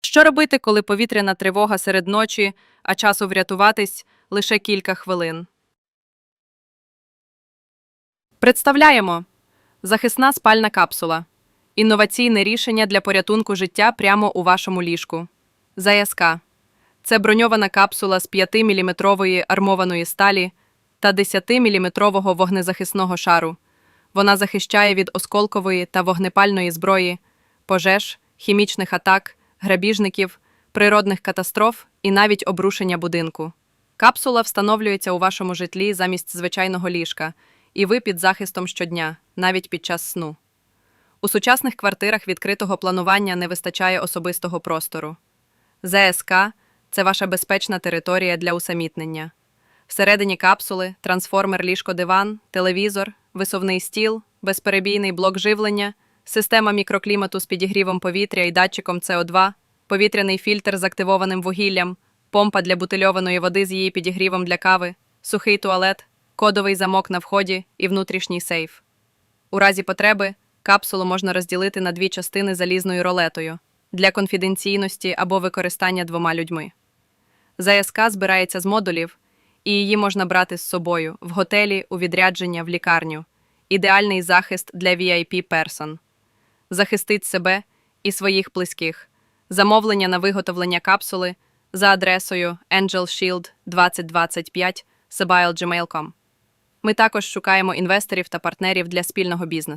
Що робити, коли повітряна тривога серед ночі, а часу врятуватись лише кілька хвилин? Представляємо захисна спальна капсула. Інноваційне рішення для порятунку життя прямо у вашому ліжку. ЗСК це броньована капсула з 5-мм армованої сталі та 10-мм вогнезахисного шару. Вона захищає від осколкової та вогнепальної зброї, пожеж, хімічних атак, грабіжників, природних катастроф і навіть обрушення будинку. Капсула встановлюється у вашому житлі замість звичайного ліжка, і ви під захистом щодня, навіть під час сну. У сучасних квартирах відкритого планування не вистачає особистого простору. ЗСК це ваша безпечна територія для усамітнення. Всередині капсули трансформер ліжко-диван, телевізор, висувний стіл, безперебійний блок живлення, система мікроклімату з підігрівом повітря і датчиком СО2, повітряний фільтр з активованим вугіллям, помпа для бутильованої води з її підігрівом для кави, сухий туалет, кодовий замок на вході і внутрішній сейф. У разі потреби капсулу можна розділити на дві частини залізною ролетою для конфіденційності або використання двома людьми. ЗСК збирається з модулів, і її можна брати з собою в готелі, у відрядження, в лікарню. Ідеальний захист для VIP персон. Захистить себе і своїх близьких. Замовлення на виготовлення капсули за адресою Angel Shield 2025 Ми також шукаємо інвесторів та партнерів для спільного бізнесу.